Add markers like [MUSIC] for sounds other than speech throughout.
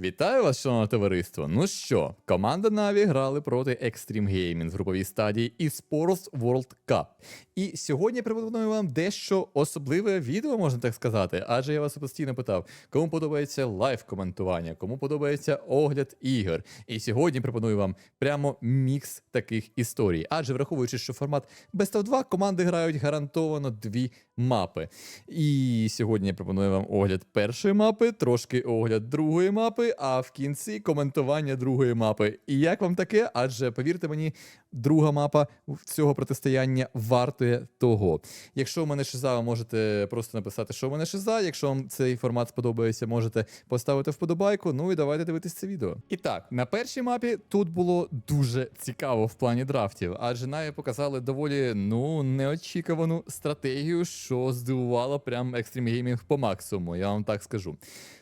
Вітаю вас, шановне товариство. Ну що, команда Na'Vi грали проти Extreme Gaming в груповій стадії eSports World Cup. І сьогодні я пропоную вам дещо особливе відео, можна так сказати. Адже я вас постійно питав, кому подобається лайв коментування, кому подобається огляд ігор. І сьогодні пропоную вам прямо мікс таких історій. Адже враховуючи, що формат Best of 2, команди грають гарантовано дві мапи. І сьогодні я пропоную вам огляд першої мапи, трошки огляд другої мапи, а в кінці коментування другої мапи. І як вам таке? Адже повірте мені, друга мапа цього протистояння вартує того. Якщо у мене шиза, ви можете просто написати, що у мене шиза. Якщо вам цей формат сподобається, можете поставити вподобайку. Ну і давайте дивитися це відео. І так, на першій мапі тут було дуже цікаво в плані драфтів, адже навіть показали доволі ну неочікувану стратегію, що здивувало прям Extreme Gaming по максимуму, я вам так скажу.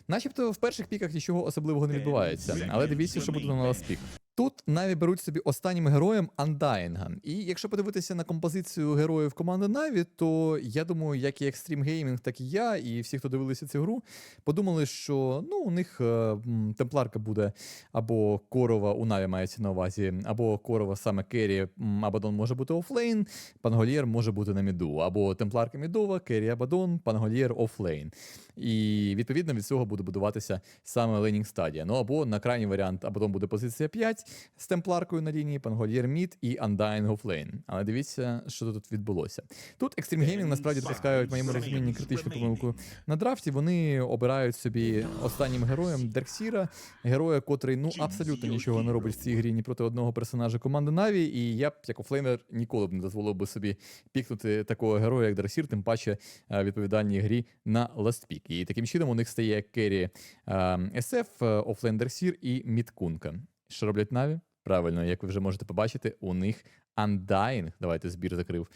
Начебто в перших піках нічого особливого не відбувається, але дивіться, що буде на ласт пік. Тут Наві беруть собі останнім героєм Undying. І якщо подивитися на композицію героїв команди Наві, то я думаю, як і Extreme Gaming, так і я, і всі, хто дивилися цю гру, подумали, що ну, у них е, м, темпларка буде або корова у Наві мається на увазі, або корова саме Керрі, Абадон може бути офлейн, Пангольєр може бути на міду, або темпларка мідова, Керрі Абадон, Пангольєр офлейн. І відповідно від цього буде будуватися саме лейнінг стадія. Ну або на крайній варіант, Абадон буде позиція 5 з темпларкою на лінії, Пангольєр мід і Undying офлейн. Але дивіться, що тут відбулося. Тут Extreme Gaming насправді допускають моєму розумінні критичну помилку на драфті. Вони обирають собі останнім героєм Дерксіра, героя, котрий ну абсолютно нічого не робить в цій грі ні проти одного персонажа команди Наві. І я б як офлейнер ніколи б не дозволив би собі пікнути такого героя, як Дерксір, тим паче е, відповідальній грі на ластпік. І таким чином у них стає керрі SF, Офлендерсір і Міткунка. Що роблять Наві? Правильно, як ви вже можете побачити, у них Undying, давайте збір закрив.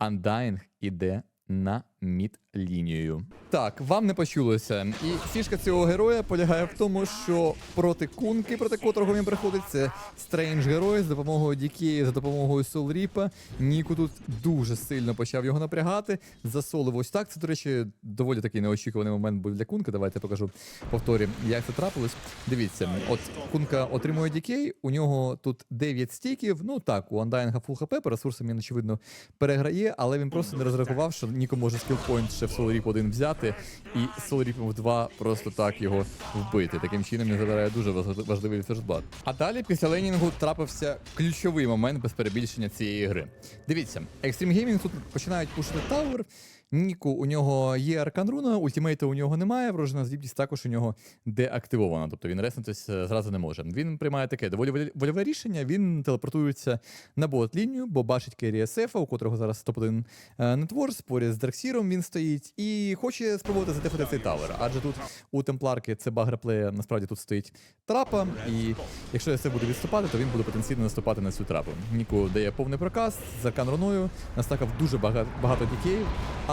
Undying іде на мід-лінію. Так, вам не почулося. І фішка цього героя полягає в тому, що проти кунки, проти котрого він приходить, це стрейндж герой з допомогою Дікії, за допомогою Солріпа. Ніку тут дуже сильно почав його напрягати. Засолив ось так. Це, до речі, доволі такий неочікуваний момент був для кунки. Давайте я покажу повторі, як це трапилось. Дивіться, от кунка отримує дікей, у нього тут 9 стіків. Ну так, у Андайнга фул хп, по ресурсам він, очевидно, переграє, але він просто не розрахував, що Ніко може скілпойнт ще в Соларіп 1 взяти, і Соларіпом в 2 просто так його вбити. Таким чином він забирає дуже важ- важливий ферстбат. А далі після Ленінгу трапився ключовий момент без перебільшення цієї гри. Дивіться, Extreme Gaming тут починають пушити Тауер. Ніку у нього є аркан руна, ультимейта у нього немає, врожена здібність також у нього деактивована, тобто він реснутись е, зразу не може. Він приймає таке доволі волі- вольове рішення, він телепортується на бот-лінію, бо бачить Керрі СФ, у котрого зараз топ-1 е, нетворс, поряд з Драксіром він стоїть і хоче спробувати задефати цей тавер. Адже тут у темпларки це багреплея, насправді тут стоїть трапа, і якщо СФ буде відступати, то він буде потенційно наступати на цю трапу. Ніку дає повний проказ з аркан руною, настакав дуже багато, багато дікеїв.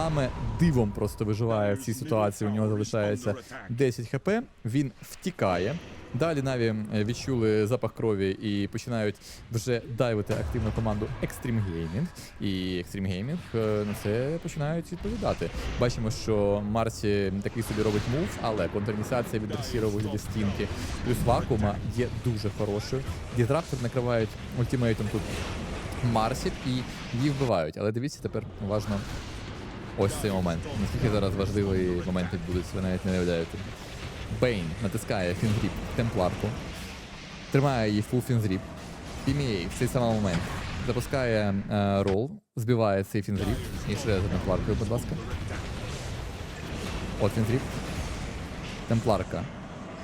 Аме дивом просто виживає в цій ситуації. У нього залишається 10 хп. Він втікає. Далі Наві відчули запах крові і починають вже дайвити активну команду Extreme Gaming. І Extreme Gaming е, на це починають відповідати. Бачимо, що Марсі такий собі робить мув, але контрініціація від Ресіра у вигляді стінки плюс вакуума є дуже хорошою. Дізраптор накривають ультимейтом тут Марсів і її вбивають. Але дивіться тепер уважно ось цей момент. Наскільки зараз важливий момент відбудеться, ви навіть не уявляєте. Бейн натискає фінзріп темпларку, тримає її фул фінзріп, PMA в цей самий момент запускає е, рол, збиває цей фінзріп і ще за темпларкою, будь ласка. От фінзріп. Темпларка.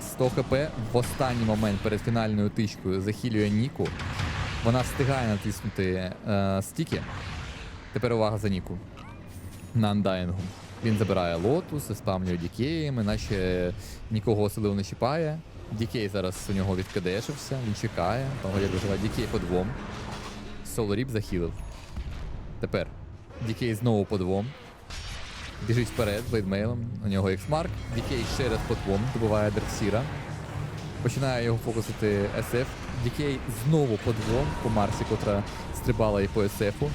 100 хп в останній момент перед фінальною тичкою захилює Ніку. Вона встигає натиснути е, стіки. Тепер увага за Ніку на андайнгу. Він забирає лотус, спамлює дікеями, наче нікого особливо не чіпає. Дікей зараз у нього відкадешився, він чекає, того як виживає дікей по двом. Солоріп захилив. Тепер Дікей знову по двом. Біжить вперед блейдмейлом. У нього ексмарк. Дікей ще раз по двом, добиває Дерксіра. Починає його фокусити SF. Дікей знову по двом по Марсі, котра стрибала і по SF-у.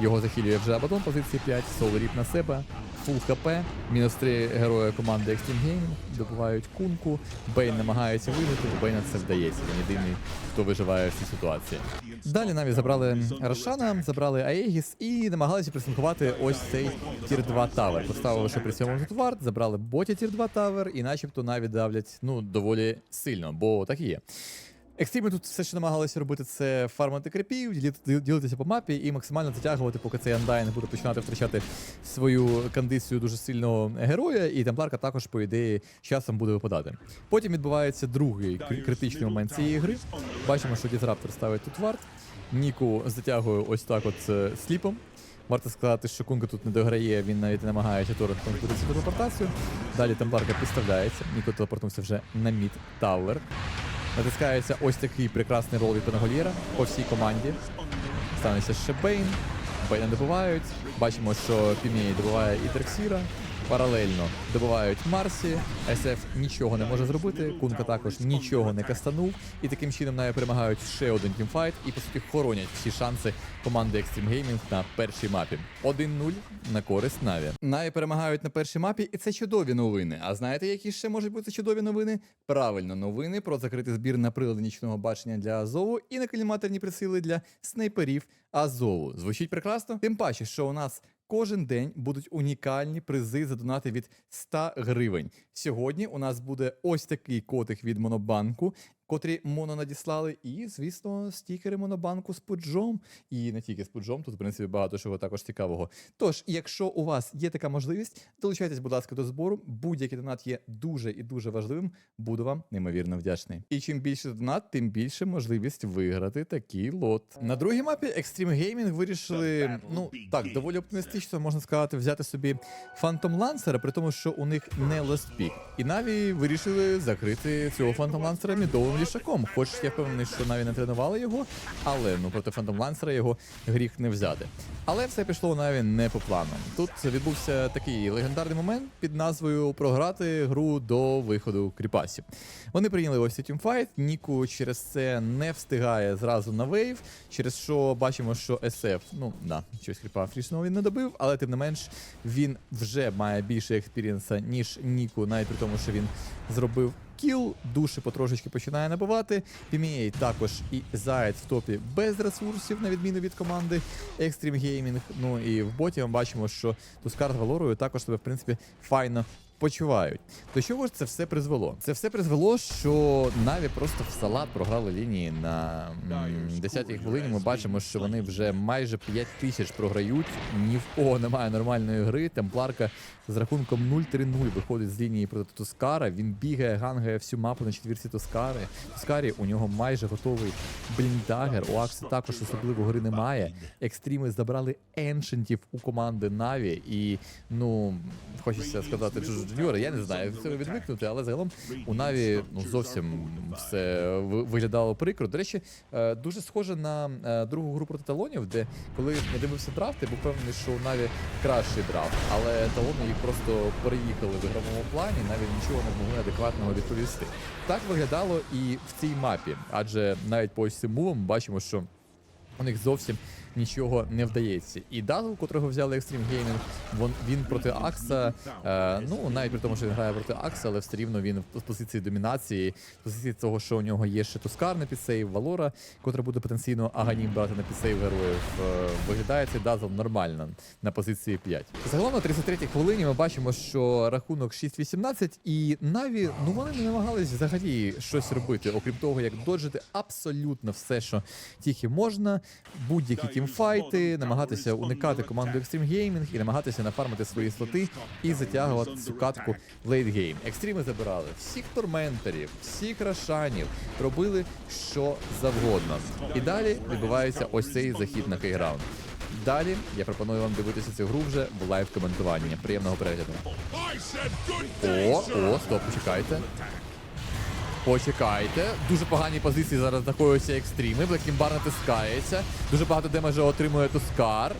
Його захилює вже Абадон, позиції 5, Соло Ріп на себе. фул хп, мінус 3 герої команди Extreme Gaming, добувають кунку, Бейн намагається вижити, Бейна це вдається. Він єдиний, хто виживає в цій ситуації. Далі навіть забрали Рошана, забрали Аегіс і намагалися присинкувати ось цей тір 2 тавер. Поставили, при цьому тут варт, забрали боті тір 2 тавер і начебто навіть давлять ну, доволі сильно, бо так і є. Екстріми тут все, що намагалися робити, це фармити ділити- ділитися по мапі і максимально затягувати, поки цей андайн буде починати втрачати свою кондицію дуже сильного героя, і темпларка також, по ідеї, з часом буде випадати. Потім відбувається другий критичний момент цієї гри. Бачимо, що Дізраптор ставить тут варт. Ніку затягує ось так от е, сліпом. Варто сказати, що Кунга тут не дограє, він навіть намагається конкуренцію телепортацію. Далі темпларка підставляється. Ніко телепортнувся вже на мід Тауер. Натискається ось такий прекрасний рол від Пенголіра по всій команді. Станеться ще Бейн. Бейна добувають. Бачимо, що Пімії добуває і Дерксіра. Паралельно добувають Марсі. СФ нічого не може зробити. Кунка також нічого не кастанув. І таким чином навіть перемагають ще один тімфайт і по суті хоронять всі шанси команди Extreme Gaming на першій мапі. 1-0 на користь Наві. Наві перемагають на першій мапі, і це чудові новини. А знаєте, які ще можуть бути чудові новини? Правильно, новини про закритий збір на прилади нічного бачення для Азову і на каліматорні присили для снайперів Азову. Звучить прекрасно? Тим паче, що у нас Кожен день будуть унікальні призи за донати від 100 гривень. Сьогодні у нас буде ось такий котик від Монобанку, котрі моно надіслали, і, звісно, стікери Монобанку з пуджом. І не тільки з пуджом, тут, в принципі, багато чого також цікавого. Тож, якщо у вас є така можливість, долучайтесь, будь ласка, до збору. Будь-який донат є дуже і дуже важливим. Буду вам неймовірно вдячний. І чим більше донат, тим більше можливість виграти такий лот. На другій мапі Extreme Gaming вирішили, ну так, доволі оптимістично можна сказати, взяти собі Phantom Lancer, при тому, що у них не Pick. І Наві вирішили закрити цього Phantom Lancer мідовим лішаком. Хоч я впевнений, що Наві не тренували його, але ну проти Phantom Lancer його гріх не взяти. Але все пішло у Наві не по плану. Тут відбувся такий легендарний момент під назвою програти гру до виходу кріпасів. Вони прийняли ось цей тімфайт. Ніку через це не встигає зразу на вейв, через що бачимо, що SF, ну да, щось кріпа фрішного він не добив, але тим не менш він вже має більше експірієнса, ніж Ніку, навіть при тому, що він зробив. Кіл, душі потрошечки починає набивати. Пімієй також і Заяць в топі без ресурсів, на відміну від команди Extreme Gaming. Ну і в боті ми бачимо, що Тускар з Валорою також себе, в принципі, файно почувають. До чого ж це все призвело? Це все призвело, що Наві просто в салат програли лінії на 10-й хвилині. Ми бачимо, що вони вже майже 5 тисяч програють. Ні в кого немає нормальної гри. Темпларка з рахунком 0-3-0 виходить з лінії проти Тускара. Він бігає, гангає всю мапу на четвірці Тускари. Тускарі у нього майже готовий бліндагер. У Акси також особливо гри немає. Екстріми забрали еншентів у команди Наві. І ну хочеться сказати Джуніори, я не знаю, цього відвикнути, але загалом у Наві ну зовсім все виглядало прикро. До речі, е, дуже схоже на е, другу гру проти талонів, де коли я дивився драфт, я був певний, що у Наві кращий драфт, але талони їх просто переїхали в ігровому плані, навіть нічого не змогли адекватного відповісти. Так виглядало і в цій мапі, адже навіть по ось цим мувам бачимо, що у них зовсім нічого не вдається. І Дазл, котрого взяли Extreme Gaming, він проти Акса, е, ну навіть при тому, що він грає проти Акса, але все рівно він в позиції домінації, в позиції того, що у нього є ще Тускар на підсейв, Валора, котра буде потенційно Аганім брати на підсейв героїв. Е, виглядає цей Дазл нормально на позиції 5. Загалом на 33-й хвилині ми бачимо, що рахунок 6-18, і Наві, ну вони не намагались взагалі щось робити, окрім того, як доджити абсолютно все, що тільки можна, будь-які тімфайти, намагатися уникати команду Extreme Gaming і намагатися нафармити свої слоти і затягувати цю катку в лейтгейм. Екстріми забирали всіх торменторів, всіх рашанів, робили що завгодно. І далі відбувається ось цей захід на кейграунд. Далі я пропоную вам дивитися цю гру вже в лайв коментуванні. Приємного перегляду. О, о, стоп, почекайте. Почекайте. Дуже погані позиції зараз знаходяться екстріми. Блекімбар натискається. Дуже багато демеджа отримує Тускар.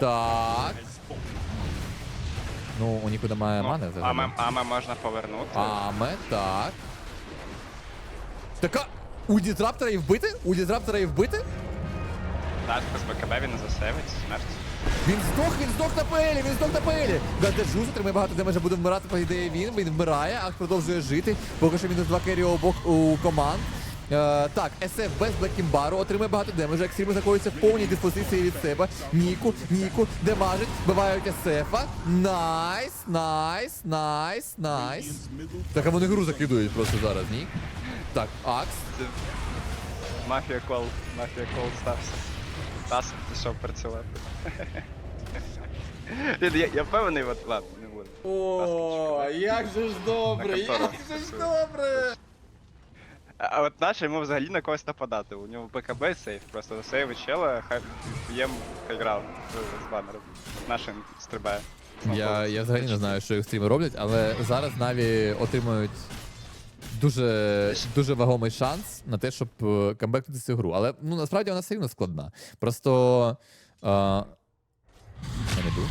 Так. Ну, у нікуди має мани взагалі. Аме, аме можна повернути. Аме, так. Така. У Дізраптора і вбити? У Дізраптора і вбити? Так, з БКБ він не засейвить, смерть. Він здох, він здох на пелі, він здох на пелі. Гадежус отримає багато демеджа, буде вмирати, по ідеї він, він вмирає, Акс продовжує жити. Поки що мінус 2 керрі обох у команд. Е, так, СФ без Блекімбару отримує багато демеджа. Екстріми знаходяться в повній диспозиції від себе. Ніку, Ніку, демажить, вбивають СФа. Найс, найс, найс, найс. Так, а вони гру закидують просто зараз, ні? Так, Акс. Мафія кол, мафія кол стався. Таск пішов працювати. Ні, Я, я впевнений, от ладно, не буду. О, як же ж добре, як же ж добре. А, от наш йому взагалі на когось нападати. У нього БКБ сейф, просто сейви чела, хай б'єм хайграунд з банером. Нашим стрибає. Я, я взагалі не знаю, що екстріми роблять, але зараз Наві отримують дуже, дуже вагомий шанс на те, щоб е, камбекнути цю гру. Але ну насправді вона все рівно складна. Просто. Е, я не був.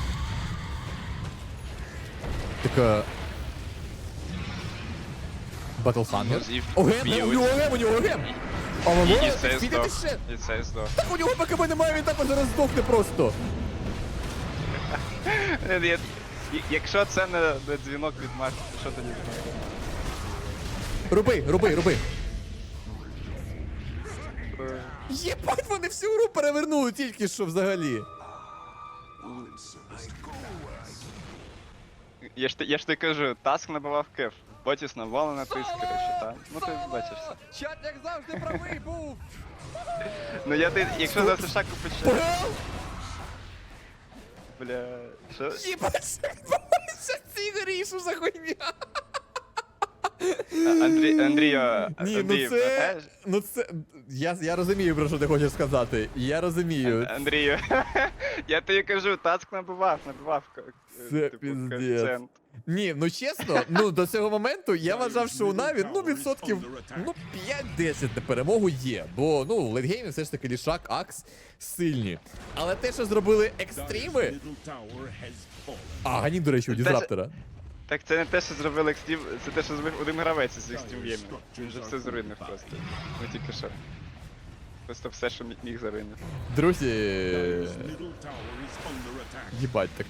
Так. Батлхангер. Ну, зів О, гем, б'ють. у нього гем, у нього гем! А І, і здох. ще. І цей здох. Так у нього БКБ немає, він так зараз здохне просто. Е, я- і- Якщо це не, не дзвінок від Маші, то що тоді? Роби, роби, роби. Е, Єбать, вони всю гру перевернули тільки що взагалі. Я ж, я ж ти кажу, таск набивав кеф. Ботіс на тиск, коротше, та. Ну ти бачиш все. Чат як завжди правий був. Ну я ти, якщо за США купиш, бля, що? Єбать, що [LAUGHS] в що за хуйня? Андрій, Андрію, Ні, ну це. Ну це. Я, я розумію, про що ти хочеш сказати. Я розумію. Андрію, [LAUGHS] я тобі кажу, таск набивав, набивав. Це типу, піздець. коефіцієнт. Ні, ну чесно, ну до цього моменту я вважав, що у Наві ну відсотків ну 5-10 на перемогу є. Бо ну в лейтгеймі все ж таки лішак, акс сильні. Але те, що зробили екстріми. А, Ганім, до речі, у дізраптора. Так це не те, що зробив Екстрім, це те, що зробив один гравець із Екстрім Геймів. Він же все зруйнив просто. Ну тільки що. Просто все, що мі- міг заруйнив. Друзі. Їбать, так.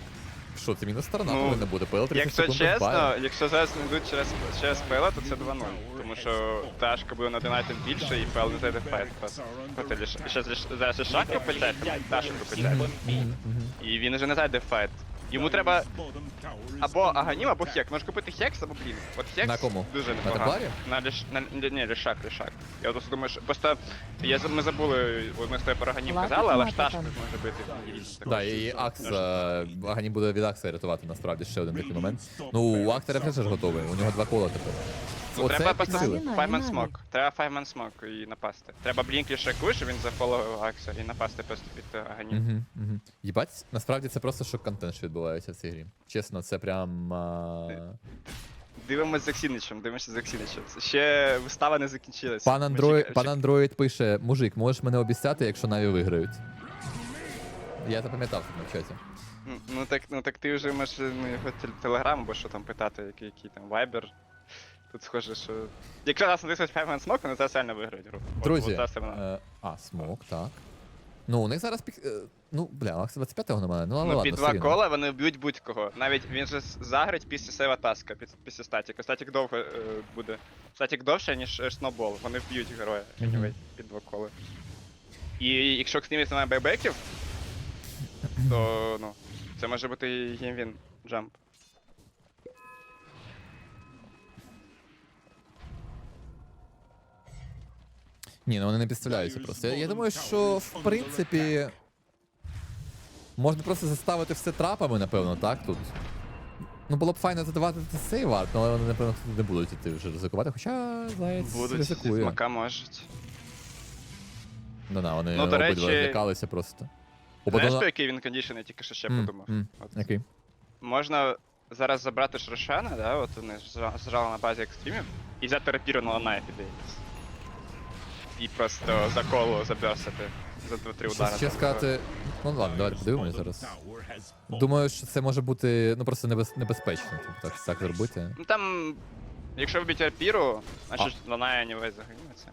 Що, це мінус сторона Ну, повинна бути. ПЛ 30 Якщо секунд чесно, якщо зараз не йдуть через, через Пела, то це 2-0. Тому що Ташка буде на один айтем більше і Пел не зайде в файт просто. Проти ліш... Ще ліш- зараз Лішак купить Ташку купить І він вже не зайде в файт. Йому треба або Аганім, або Хек. Може купити Хекс або Блін. От Хекс На кому? дуже На непогано. На ліш... на... Ні, ні, Лішак, Лішак. Я просто думаю, що... Просто я... за- ми забули, ми з тобою про Аганім Ладно, казали, але ладно, ж там. може бити. так. Да, і Акс, е, Аганім буде від Акса рятувати насправді ще один такий момент. Ну, у Актера теж готовий, у нього два кола тепер. Ну, треба просто підсили. Five Smoke. Треба Man Smoke і напасти. Треба блінки шаку, щоб він зафоловив Акса і напасти просто під е, Аганім. Угу, угу. Їбать, насправді це просто шок контент, що відбувається в цій грі. Чесно, це прям. А... Дивимось за Ксіничем, дивимося за Ксіничем. Ще вистава не закінчилася. Пан Ми Андроїд, чека- пан Андроїд пише: мужик, можеш мене обіцяти, якщо Наві виграють. Я запам'ятав на чаті. Ну, Ну так, ну так ти вже можеш ну, його тел- телеграм або що там питати, який, який там вайбер. Тут схоже, що. Якщо нас натиснуть Man Smoke, вони зараз реально виграють гру. От- Друзі, от е, а, смок, так. Ну, у них зараз пік. е, Ну, бля, Акс 25-го немає. Ну, але Ну, ладно, під все два рівно. кола вони вб'ють будь-кого. Навіть він же з- загрить після сейва таска, під, після статіка. Статік довго е, буде. Статік довше, ніж е, Сноубол. Вони вб'ють героя Мгм. anyway, під два кола. І якщо Ксніміс немає байбеків, то ну, це може бути і геймвін джамп. Ні, ну вони не підставляються просто. Я, думаю, що в принципі. Можна просто заставити все трапами, напевно, так тут. Ну було б файно задавати цей варт, але вони, напевно, тут не будуть іти вже ризикувати, хоча Заєць Будуть ризикує. смака можуть. Ну да, вони Ну, до обидва речі, злякалися просто. Знаєш, про який він кондішн, я тільки що ще подумав. От. Окей. Можна зараз забрати Шрошана, да, от вони зжа- зжали на базі екстримів, і взяти рапіру на ланайф ідеї. І просто за коло заберсити за 2-3 удари. Ще сказати. Ну ладно, давайте подивимось зараз. Думаю, що це може бути ну просто небез... небезпечно типу, так, так зробити. Ну там, якщо вбити рапіру, значить Ланай анівей загиніться.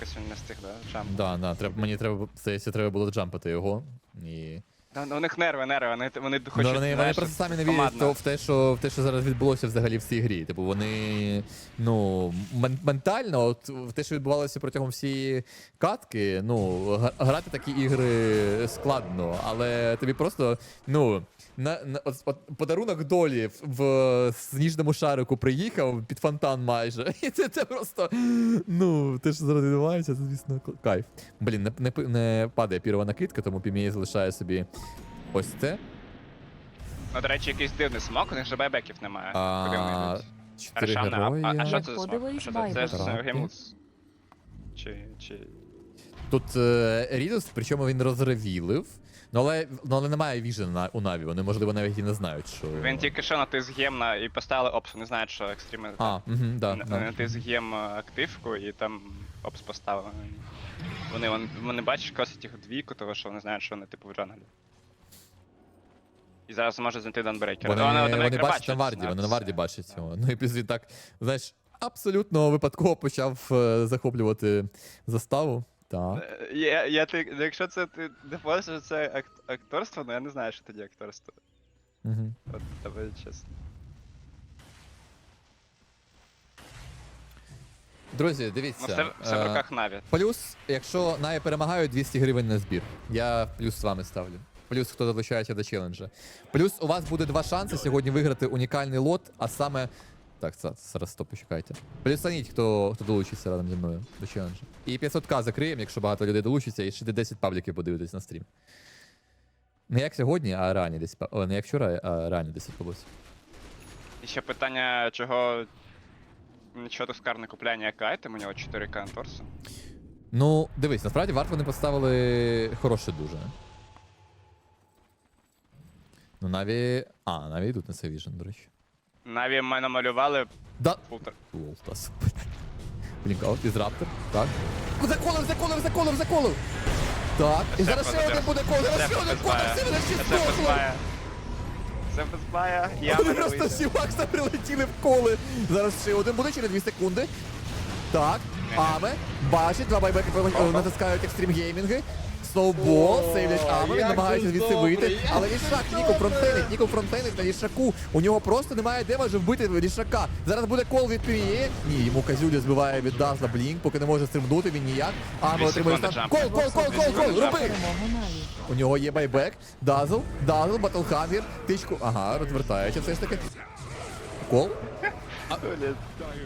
якось він не встиг, да? Джамп. Да, да, треба, мені треба, здається, треба було джампати його. І... Да, ну, у них нерви, нерви, вони, вони хочуть, ну, вони, вони просто самі не вірять в, те, що в те, що зараз відбулося взагалі в цій грі. Типу, вони ну мен- ментально, от в те, що відбувалося протягом всієї катки, ну грати такі ігри складно, але тобі просто ну. На, на от, от подарунок долі в, в сніжному шарику приїхав під фонтан майже. [LAUGHS] І це, це просто. Ну, те, що зараз відбувається, це, звісно, кайф. Блін, не, не, не падає пірова накидка, тому Пім'єй залишає собі ось це. Ну, до речі, якийсь дивний смок, у них же байбеків немає. Куди вони А, йдуть? чотири Аршавна, а, а, а що герої. це за смок? А Що це? Це ж байбек. Гемус. Чи, чи... Тут е, Рідус, причому він розревілив. Ну але, ну, але немає віжена на, у Наві, вони, можливо, навіть і не знають, що. Він тільки що натис гем на і поставили опс, не знають, що екстріми. А, угу, да, На- да. Натис гем е, активку і там опс поставили. Вони, вони, вони бачиш, косять їх двійку, того що вони знають, що вони типу в джанглі. І зараз можуть знайти данбрейкера. Вони, Ну, вони, бачать на варді, вони на варді бачать цього. Ну і плюс він так, знаєш, абсолютно випадково почав е, захоплювати заставу. Так. Е, Я, я, ти, ну, якщо це ти не бачиш, що це ак- акторство, ну я не знаю, що тоді акторство. Угу. От тебе чесно. Друзі, Ну, дивіться. все, все в е, руках Наві. Плюс, якщо Наві перемагають, 200 гривень на збір. Я плюс з вами ставлю. Плюс хто долучається до челенджа. Плюс у вас буде два шанси сьогодні виграти унікальний лот, а саме. Так, це- зараз стоп, почекайте. Плюсаніть, хто, хто долучиться разом зі мною до челенджа. І 500к закриємо, якщо багато людей долучиться, і ще 10 пабліків подивитесь на стрім. Не як сьогодні, а рані десь. О, не як вчора, а рані десь відбулося. І ще питання, чого нічого Тускар не купляє ніяк айтем, у нього 4К анторсу. Ну, дивись, насправді варт вони поставили хороше дуже. Ну, Наві. А, Наві йдуть на це віжен, до речі. Наві ми намалювали Да. фултер. Лолтас. Блінкаут, дізраптор. Так. Заколив, заколив, заколив, заколив. Так. І зараз ще один буде кол, зараз ще один кол, всі вони всі Це здохли. Це безбая. Я Вони просто всі вакса прилетіли в коли. Зараз ще один буде через 2 секунди. Так, Аме, бачить, два байбеки натискають екстрім геймінги. Сноубол, сейвлять Аме, він намагається звідси вийти. Але Лішак, Ніко фронтейнить, Ніко фронтейнить на Лішаку. У нього просто немає демеджу вбити Лішака. Зараз буде кол від PvE. Ні, йому Казюля збиває від Дазла Блінк, поки не може стримнути, він ніяк. Дві отримує стан. Кол, кол, кол, кол, кол, роби! У нього є байбек, Дазл, Дазл, Батлхангер, тичку. Ага, розвертається все ж таки. Кол?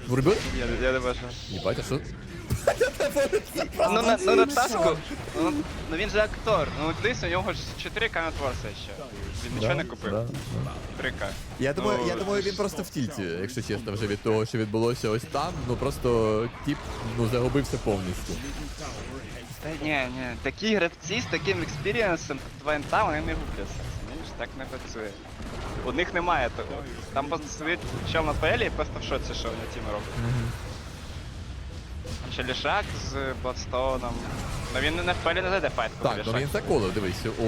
Врубив? Я, не бачу. Єбать, а що? Ну на, ну, на таску, ну, ну він же актор. Ну дивись, у нього ж 4К на творса ще. Він нічого не купив. Да, 3К. Я думаю, Ну, я думаю, він просто в тільті, якщо чесно, вже від того, що відбулося ось там. Ну просто тіп ну загубився повністю. Та ні, ні, такі гравці з таким експірієнсом Твайнта, вони не губляться. Розумієш, так не працює. У них немає того. Там просто сидить чел на ПЛ і просто в шоці, що вони тіми роблять. Ще лішак з Бладстоуном. Ну він не в ПЛ не зайде файт, Так, ну він заколив, дивись. У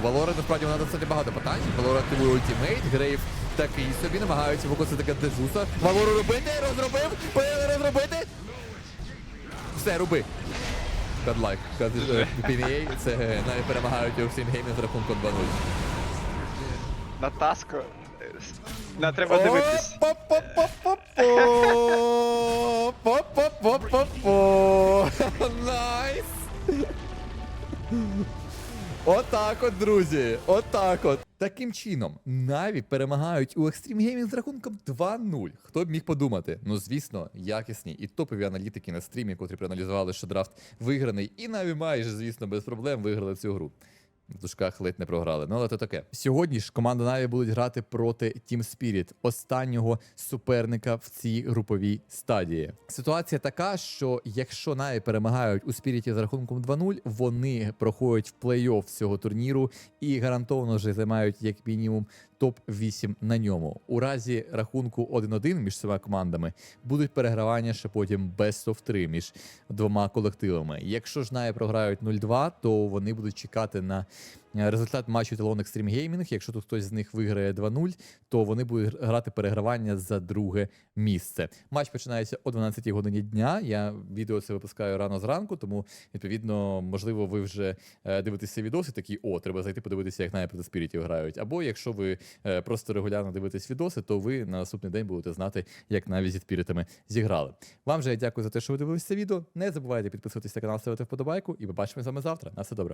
Валора насправді вона достатньо багато питань. Валора активує ультимейт, Грейв такий собі, намагаються використати Гаддежуса. Валору робити, розробив, розробити. Все, роби. Godlike. PVA, це навіть перемагають у всім геймі з рахунком 2-0. На таску. На треба дивитись. По-по-по-по-по. [LAUGHS] Найс! Отак от, друзі. Отак от. Таким чином, Наві перемагають у Extreme Gaming з рахунком 2-0. Хто б міг подумати? Ну, звісно, якісні і топові аналітики на стрімі, котрі проаналізували, що драфт виграний, і Наві майже, звісно, без проблем виграли цю гру. В дужках ледь не програли. Ну, але то таке. Сьогодні ж команда Наві будуть грати проти Team Spirit, останнього суперника в цій груповій стадії. Ситуація така, що якщо Наві перемагають у Спіріті з рахунком 2-0, вони проходять в плей-офф цього турніру і гарантовано вже займають як мінімум топ-8 на ньому. У разі рахунку 1-1 між цими командами будуть перегравання ще потім best of 3 між двома колективами. Якщо ж Наві програють 0-2, то вони будуть чекати на результат матчу Talon Extreme Gaming. Якщо тут хтось з них виграє 2-0, то вони будуть грати перегравання за друге місце. Матч починається о 12 годині дня. Я відео це випускаю рано зранку, тому відповідно, можливо, ви вже е, дивитеся відос і такі, о, треба зайти подивитися, як навіть спірітів грають. Або якщо ви е, просто регулярно дивитесь відоси, то ви на наступний день будете знати, як навіть зі спіритами зіграли. Вам же я дякую за те, що ви дивилися відео. Не забувайте підписуватися на канал, ставити вподобайку, і побачимо з вами завтра. На все добре.